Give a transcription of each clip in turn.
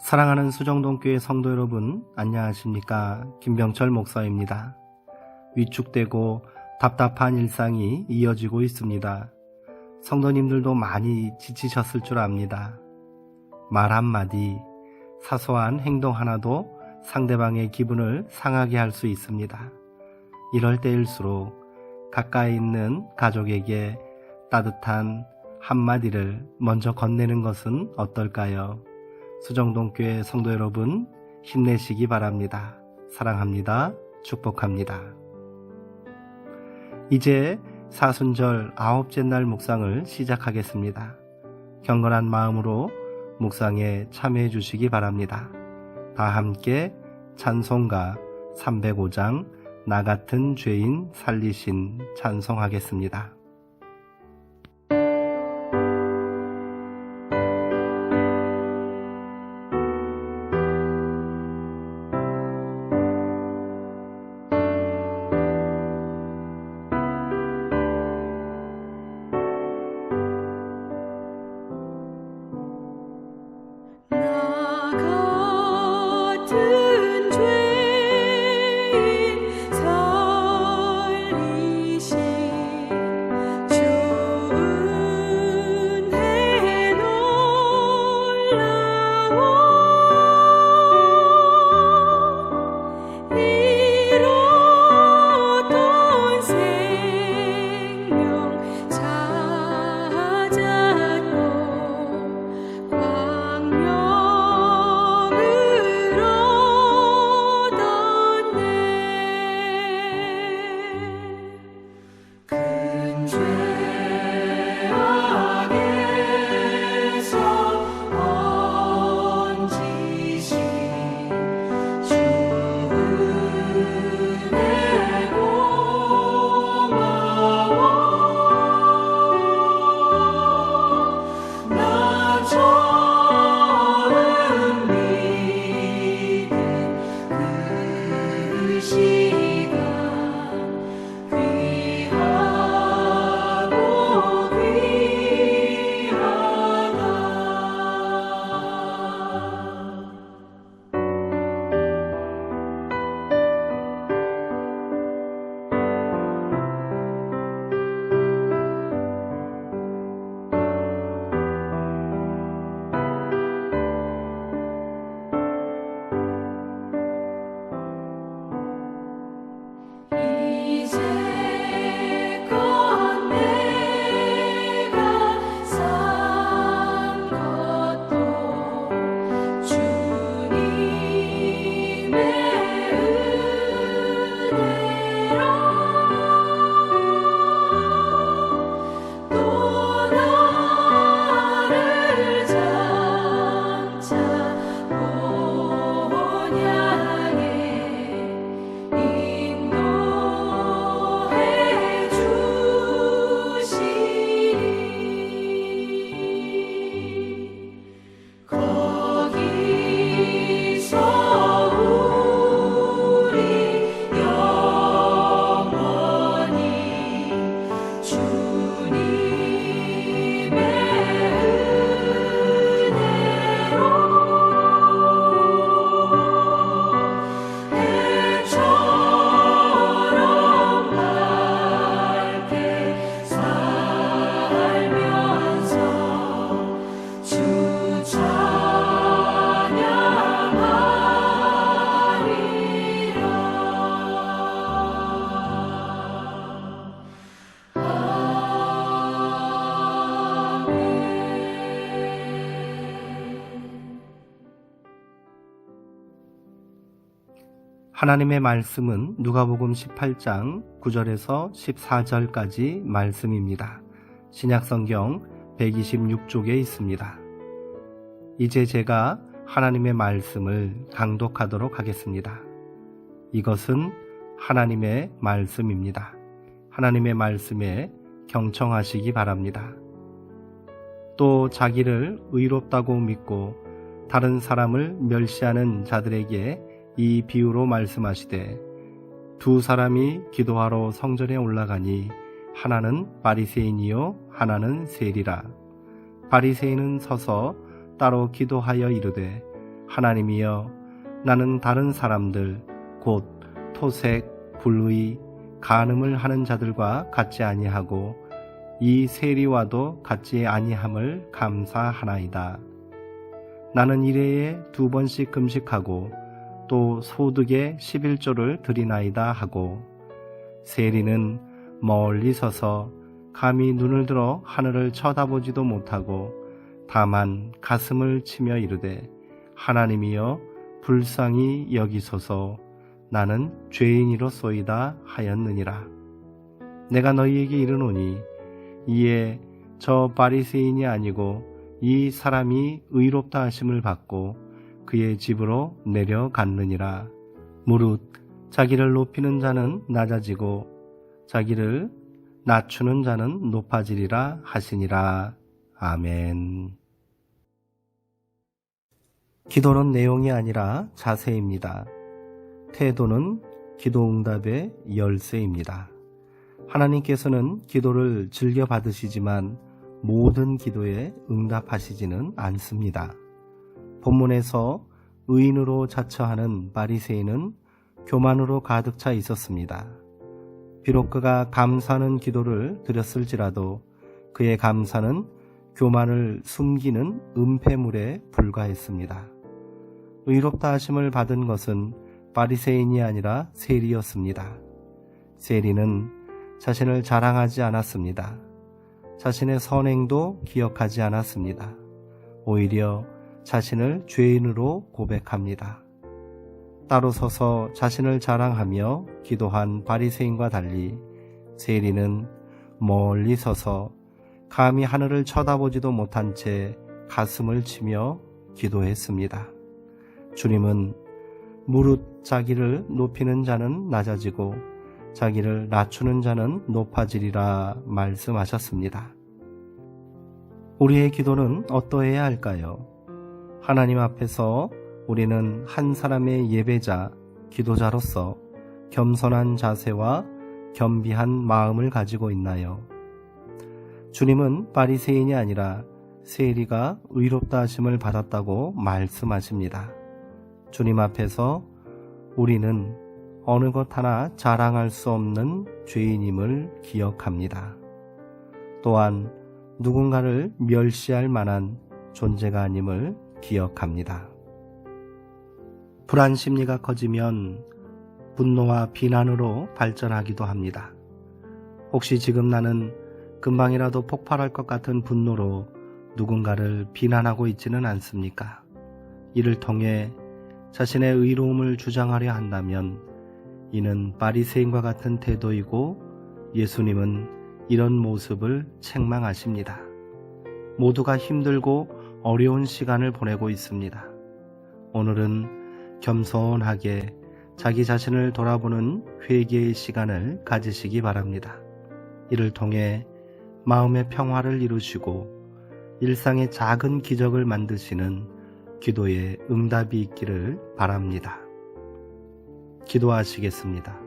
사랑하는 수정동교회 성도 여러분, 안녕하십니까. 김병철 목사입니다. 위축되고 답답한 일상이 이어지고 있습니다. 성도님들도 많이 지치셨을 줄 압니다. 말 한마디, 사소한 행동 하나도 상대방의 기분을 상하게 할 수 있습니다. 이럴 때일수록 가까이 있는 가족에게 따뜻한 한마디를 먼저 건네는 것은 어떨까요? 수정동교회 성도 여러분, 힘내시기 바랍니다. 사랑합니다. 축복합니다. 이제 사순절 아홉째 날 묵상을 시작하겠습니다. 경건한 마음으로 묵상에 참여해 주시기 바랍니다. 다 함께 찬송가 305장 나 같은 죄인 살리신 찬송하겠습니다. 하나님의 말씀은 누가복음 18장 9절에서 14절까지 말씀입니다. 신약성경 126쪽에 있습니다. 이제 제가 하나님의 말씀을 강독하도록 하겠습니다. 이것은 하나님의 말씀입니다. 하나님의 말씀에 경청하시기 바랍니다. 또 자기를 의롭다고 믿고 다른 사람을 멸시하는 자들에게 이 비유로 말씀하시되 두 사람이 기도하러 성전에 올라가니 하나는 바리새인이요 하나는 세리라 바리새인은 서서 따로 기도하여 이르되 하나님이여 나는 다른 사람들 곧 토색, 불의, 간음을 하는 자들과 같지 아니하고 이 세리와도 같지 아니함을 감사하나이다. 나는 일해에 두 번씩 금식하고 또 소득의 11조를 드리나이다 하고 세리는 멀리 서서 감히 눈을 들어 하늘을 쳐다보지도 못하고 다만 가슴을 치며 이르되 하나님이여 불쌍히 여기소서 나는 죄인이로소이다 하였느니라. 내가 너희에게 이르노니 이에 저 바리새인이 아니고 이 사람이 의롭다 하심을 받고 그의 집으로 내려갔느니라. 무릇 자기를 높이는 자는 낮아지고 자기를 낮추는 자는 높아지리라 하시니라. 아멘. 기도는 내용이 아니라 자세입니다. 태도는 기도 응답의 열쇠입니다. 하나님께서는 기도를 즐겨 받으시지만 모든 기도에 응답하시지는 않습니다. 본문에서 의인으로 자처하는 바리새인은 교만으로 가득 차 있었습니다. 비록 그가 감사하는 기도를 드렸을지라도 그의 감사는 교만을 숨기는 은폐물에 불과했습니다. 의롭다 하심을 받은 것은 바리새인이 아니라 세리였습니다. 세리는 자신을 자랑하지 않았습니다. 자신의 선행도 기억하지 않았습니다. 오히려 자신을 죄인으로 고백합니다. 따로 서서 자신을 자랑하며 기도한 바리새인과 달리 세리는 멀리 서서 감히 하늘을 쳐다보지도 못한 채 가슴을 치며 기도했습니다. 주님은 무릇 자기를 높이는 자는 낮아지고 자기를 낮추는 자는 높아지리라 말씀하셨습니다. 우리의 기도는 어떠해야 할까요? 하나님 앞에서 우리는 한 사람의 예배자, 기도자로서 겸손한 자세와 겸비한 마음을 가지고 있나요? 주님은 바리새인이 아니라 세리가 의롭다 하심을 받았다고 말씀하십니다. 주님 앞에서 우리는 어느 것 하나 자랑할 수 없는 죄인임을 기억합니다. 또한 누군가를 멸시할 만한 존재가 아님을 기억합니다. 불안 심리가 커지면 분노와 비난으로 발전하기도 합니다. 혹시 지금 나는 금방이라도 폭발할 것 같은 분노로 누군가를 비난하고 있지는 않습니까? 이를 통해 자신의 의로움을 주장하려 한다면 이는 바리새인과 같은 태도이고 예수님은 이런 모습을 책망하십니다. 모두가 힘들고 어려운 시간을 보내고 있습니다. 오늘은 겸손하게 자기 자신을 돌아보는 회개의 시간을 가지시기 바랍니다. 이를 통해 마음의 평화를 이루시고 일상의 작은 기적을 만드시는 기도에 응답이 있기를 바랍니다. 기도하시겠습니다.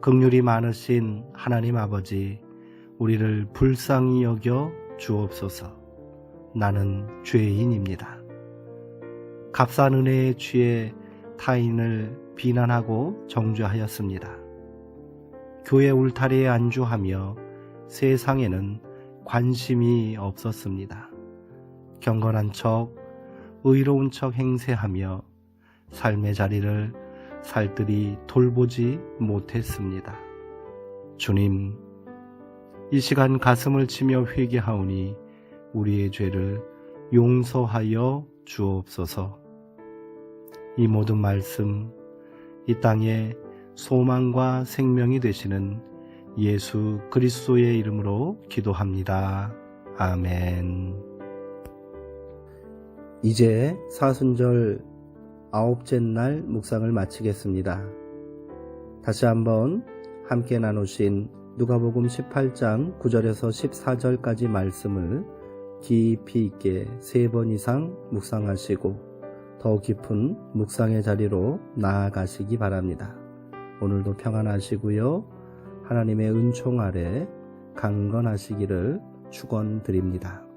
극률이 많으신 하나님 아버지, 우리를 불쌍히 여겨 주옵소서. 나는 죄인입니다. 값싼 은혜에 취해 타인을 비난하고 정죄하였습니다. 교회 울타리에 안주하며 세상에는 관심이 없었습니다. 경건한 척, 의로운 척 행세하며 삶의 자리를 살뜰히 돌보지 못했습니다. 주님, 이 시간 가슴을 치며 회개하오니 우리의 죄를 용서하여 주옵소서. 이 모든 말씀, 이 땅에 소망과 생명이 되시는 예수 그리스도의 이름으로 기도합니다. 아멘. 이제 사순절 아홉째 날 묵상을 마치겠습니다. 다시 한번 함께 나누신 누가복음 18장 9절에서 14절까지 말씀을 깊이 있게 세 번 이상 묵상하시고 더 깊은 묵상의 자리로 나아가시기 바랍니다. 오늘도 평안하시고요. 하나님의 은총 아래 강건하시기를 축원드립니다.